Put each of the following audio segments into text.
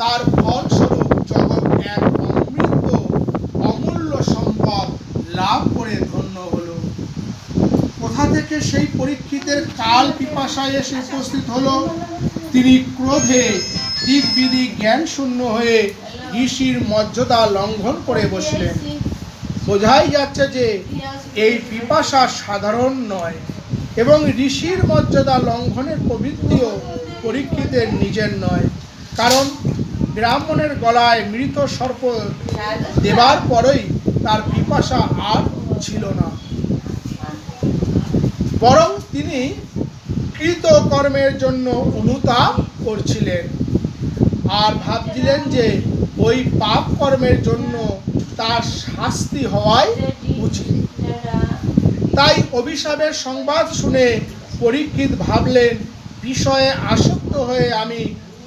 তার ফলস্বরূপ জগৎ এক অমৃত, অমূল্য সম্পদ লাভ করে ধন্য হলো। কোথা থেকে সেই পরীক্ষিতের কাল পিপাসায় এসে উপস্থিত হলো? তিনি ক্রোধে দিক বিধি জ্ঞান শূন্য হয়ে ঋষির মর্যাদা লঙ্ঘন করে বসলেন। বোঝাই যাচ্ছে যে এই পিপাসা সাধারণ নয় এবং ঋষির মর্যাদা লঙ্ঘনের প্রবৃত্তিও পরীক্ষিতের নিজের নয়। কারণ ব্রাহ্মণের গলায় মৃত সর্প দেবার পরেই তার পিপাসা আর ছিল না। বরং তিনি কৃতকর্মের জন্য অনুতাপ করছিলেন আর ভাবছিলেন যে ওই পাপ কর্মের জন্য তার শাস্তি হওয়াই উচিত। তাই অভিশাপের সংবাদ শুনে পরীক্ষিত ভাবলেন, বিষয়ে আসক্ত হয়ে আমি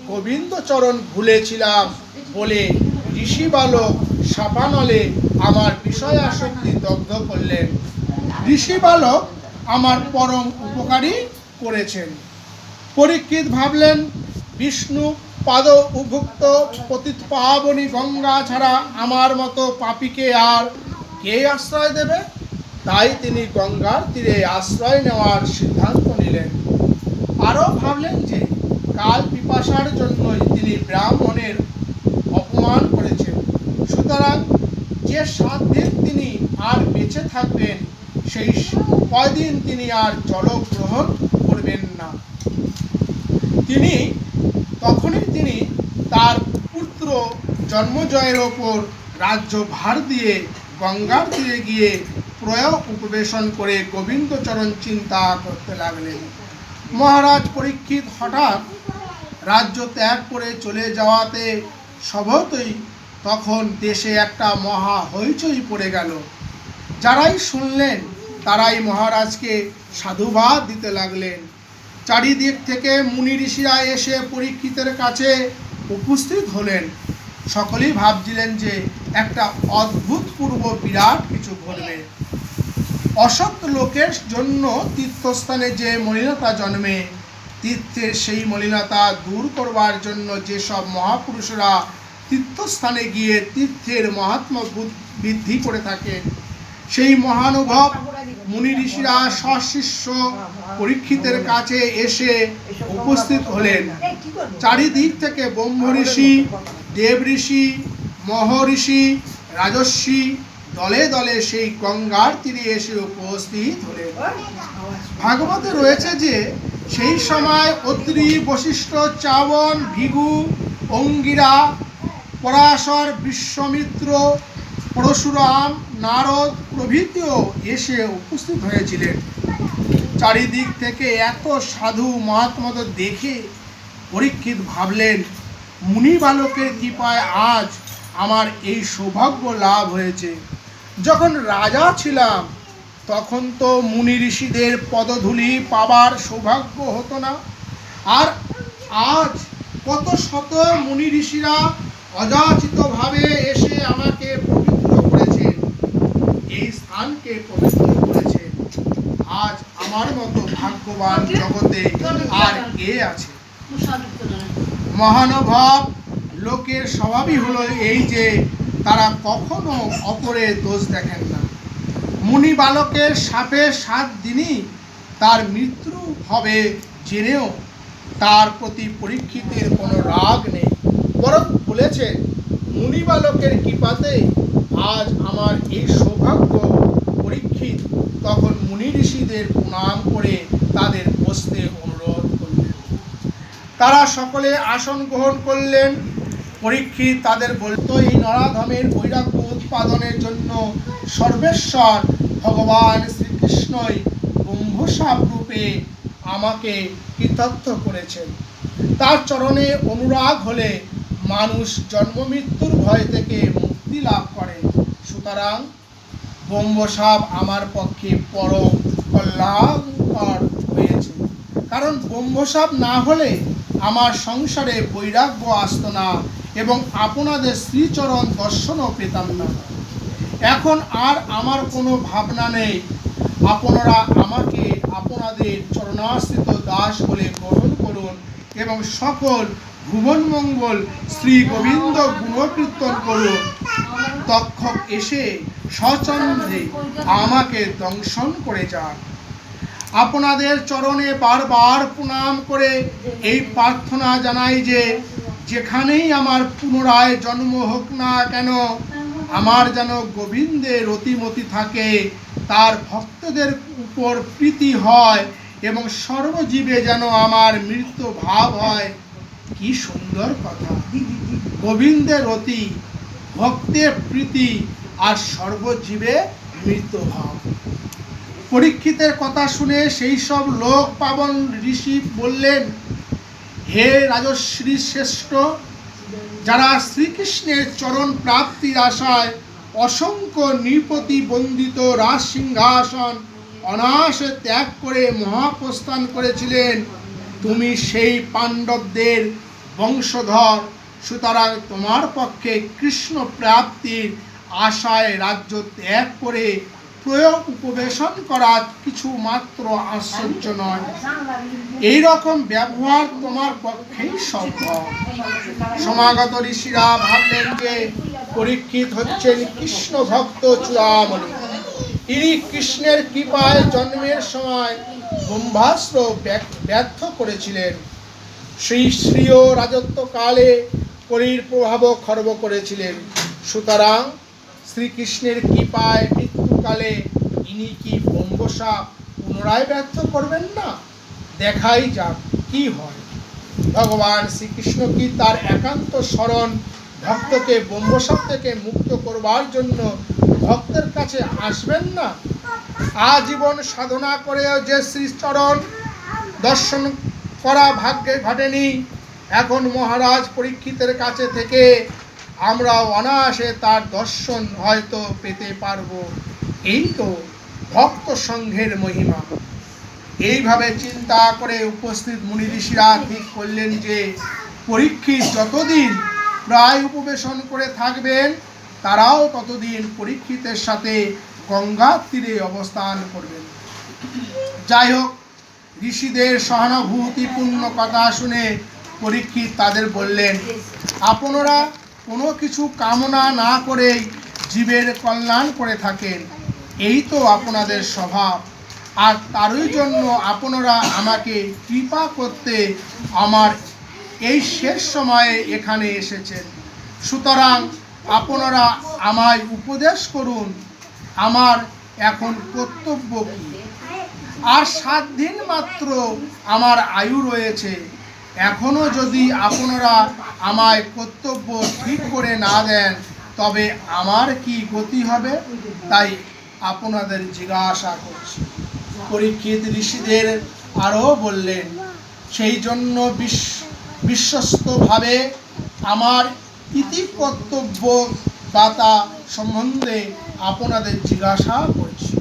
গোবিন্দচরণ ভুলেছিলাম বলে ঋষি বালক সাপানলে আমার বিষয় আসক্তি দগ্ধ করলেন। ঋষি বালক আমার পরম উপকারী করেছেন। পরীক্ষিত ভাবলেন, বিষ্ণু পাদ উভুক্ত পতিত পাবনী গঙ্গা ছাড়া আমার মতো পাপিকে আর কে আশ্রয় দেবে? তাই তিনি গঙ্গার তীরে আশ্রয় নেওয়ার সিদ্ধান্ত নিলেন। আরও ভাবলেন যে কাল পিপাসার জন্যই তিনি ব্রাহ্মণের অপমান করেছেন। সুতরাং যে সাত দিন তিনি আর বেঁচে থাকবেন, সেই কয়দিন তিনি আর জল গ্রহণ করবেন না। তিনি, তখনই তিনি তার পুত্র জন্মজয়ের ওপর রাজ্য ভার দিয়ে গঙ্গার তীরে গিয়ে প্রয়োগ উপবেশন করে গোবিন্দচরণ চিন্তা করতে লাগলেন। মহারাজ পরীক্ষিত হঠাৎ রাজ্য ত্যাগ করে চলে যাওয়াতে স্বভাবতই তখন দেশে একটা মহা হইচই পড়ে গেল। যারাই শুনলেন, তারাই মহারাজকে সাধুবাদ দিতে লাগলেন। চারিদিক থেকে মুনি ঋষিরা এসে পরীক্ষিতের কাছে উপস্থিত হলেন। সকলেই ভাবছিলেন যে একটা অদ্ভুতপূর্ব বিরাট কিছু ঘটবে। অসৎ লোকের জন্য তীর্থস্থানে যে মলিনতা জন্মে তীর্থের সেই মলিনতা দূর করবার জন্য যেসব মহাপুরুষরা তীর্থস্থানে গিয়ে তীর্থের মহাত্মা বুদ্ধ- করে থাকেন সেই মহানুভব মুনি ঋষিরা সশিষ্য পরীক্ষিতের কাছে এসে উপস্থিত হলেন। চারিদিক থেকে ব্রহ্ম ঋষি দেব ঋষি মহর্ষি রাজস্বী দলে দলে সেই গঙ্গার তীরে এসে উপস্থিত হলেন ভাগবতে রয়েছে যে, সেই সময় অত্রি বশিষ্ঠ চাবন, ভিগু, অঙ্গিরা, পরাশর, বিশ্বমিত্র, পরশুরাম, নারদ প্রভৃতিও এসে উপস্থিত হয়েছিলেন। চারিদিক থেকে এত সাধু মহাত্মাদের দেখে পরীক্ষিত ভাবলেন মুনি বালকের কৃপায় আজ আমার এই সৌভাগ্য লাভ হয়েছে। যখন রাজা ছিলাম তখন তো মুনি ঋষিদের পদধূলি পাবার সৌভাগ্য হতো না। আর আজ কত শত মুনি ঋষিরা অযাচিতভাবে এসে আমাকে পবিত্র করেছেন এই স্থানকে পবিত্র করেছেন আজ আমার মতো ভাগ্যবান জগতে আর কে আছে? মহানুভব লোকের স্বভাবই হলো এই যে তারা কখনো অপরের দোষ দেখেন না। মুনি বালকের সাপে সাত দিনই তার মৃত্যু হবে জেনেও তার প্রতি পরীক্ষিতের কোনো রাগ নেই। বরং বলেছেন মুনি বালকের কৃপাতে আজ আমার এই সৌভাগ্য পরীক্ষিত। তখন মুনি ঋষিদের প্রণাম করে তাদের বসতে অনুরোধ করলেন। তারা সকলে আসন গ্রহণ করলেন। পরীক্ষিত তাদের বলতো, এই নরাধমের বৈরাগ্য উৎপাদনের জন্য সর্বেশ্বর ভগবান শ্রীকৃষ্ণই ব্রহ্মসাপ রূপে আমাকে কৃতজ্ঞ করেছেন। তার চরণে অনুরাগ হলে মানুষ জন্ম মৃত্যুর ভয় থেকে মুক্তি লাভ করে। সুতরাং ব্রহ্মসাপ আমার পক্ষে পরম কল্যাণকর হয়েছে। কারণ ব্রহ্মসাপ না হলে আমার সংসারে বৈরাগ্য আসত না এবং আপনাদের শ্রীচরণ দর্শনও পেতাম না। এখন আর আমার কোনো ভাবনা নেই। আপনারা আমাকে আপনাদের চরণাশ্রিত দাস বলে গ্রহণ করুন এবং সকল ভুবন মঙ্গল শ্রী গোবিন্দ গুণকীর্তন করুন। তক্ষক এসে সচন্দ্রে আমাকে দংশন করে যান। আপনাদের চরণে বারবার প্রণাম করে এই প্রার্থনা জানাই যে যেখানেই আমার পুনরায় জন্ম হোক না কেন, আমার যেন গোবিন্দের অতিমতি থাকে, তার ভক্তদের উপর প্রীতি হয় এবং সর্বজীবে যেন আমার মৃত্যু ভাব হয়। কি সুন্দর কথা। গোবিন্দের অতি ভক্তের প্রীতি আর সর্বজীবে মৃত্যু ভাব। পরীক্ষিতের কথা শুনে সেই সব লোক পাবন ঋষি বললেন হে রাজশ্রী শ্রেষ্ঠ, যারা শ্রীকৃষ্ণের চরণ প্রাপ্তির আশায় অসংখ্য নৃপতি বন্দিত রাজ সিংহাসন অনায়াসে ত্যাগ করে মহাপ্রস্থান করেছিলেন, তুমি সেই পাণ্ডবদের বংশধর। সুতরাং তোমার পক্ষে কৃষ্ণ প্রাপ্তির আশায় রাজ্য ত্যাগ করে প্রয়োগ উপবেশন করা কিছু মাত্র আশ্চর্য নয়। এই রকম ব্যবহার তোমার পক্ষেই সম্ভব। সমাগত ঋষিরা ভাবলেন যে পরীক্ষিত হচ্ছেন কৃষ্ণ ভক্ত চূড়ামণি। ইনি কৃষ্ণের কৃপায় জন্মের সময় ব্রহ্মাস্ত্র ব্যর্থ করেছিলেন। শ্রী শ্রীয় রাজত্বকালে করির প্রভাব খর্ব করেছিলেন। সুতরাং শ্রীকৃষ্ণের কৃপায় মৃত্যুকালে ইনি কি ব্রহ্মসা পুনরায় ব্যর্থ করবেন না? দেখাই যাক কি হয়। ভগবান শ্রীকৃষ্ণ কি তার একান্ত স্মরণ ভক্তকে ব্রহ্মসাপ থেকে মুক্ত করবার জন্য ভক্তের কাছে আসবেন না? আজীবন সাধনা করেও যে শ্রীচরণ দর্শন করা ভাগ্যে ঘটেনি, এখন মহারাজ পরীক্ষিতের কাছে থেকে আমরা অনায়াসে তার দর্শন হয়তো পেতে পারব। এই তো ভক্ত সংঘের মহিমা। এইভাবে চিন্তা করে উপস্থিত মুনি ঋষিরা ঠিক করলেন যে পরীক্ষিত যতদিন প্রায় উপবেশন করে থাকবেন, তারাও ততদিন পরীক্ষিতের সাথে গঙ্গার তীরে অবস্থান করবেন। যাই হোক, ঋষিদের সহানুভূতিপূর্ণ কথা শুনে পরীক্ষিত তাদের বললেন, আপনারা কোনো কিছু কামনা না করেই জীবের কল্যাণ করে থাকেন। এই তো আপনাদের স্বভাব। আর তারই জন্য আপনারা আমাকে কৃপা করতে আমার এই শেষ সময়ে এখানে এসেছেন। সুতরাং আপনারা আমায় উপদেশ করুন, আমার এখন কর্তব্য কী? আর সাত দিন মাত্র আমার আয়ু রয়েছে। এখনও যদি আপনারা আমায় কর্তব্য ঠিক করে না দেন, তবে আমার কি গতি হবে? তাই আপনাদের জিজ্ঞাসা করছি। পরীক্ষিত ঋষিদের আরও বললেন, সেই জন্য বিশ্ব বিশ্বস্তভাবে আমার ইতি কর্তব্য দাতা সম্বন্ধে আপনাদের জিজ্ঞাসা করছি।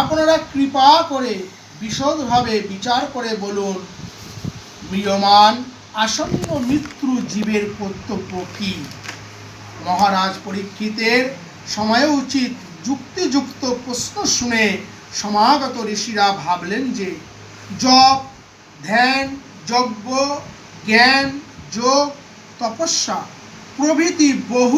আপনারা কৃপা করে বিশদভাবে বিচার করে বলুন, ম্রিয়মান আসন্ন মৃত্যু জীবের কর্তব্য কি? মহারাজ পরীক্ষিতের সময়ে উচিত যুক্তিযুক্ত প্রশ্ন শুনে সমাগত ঋষিরা ভাবলেন যে জপ, ধ্যান, যজ্ঞ, জ্ঞান, যোগ, তপস্যা প্রভৃতি বহু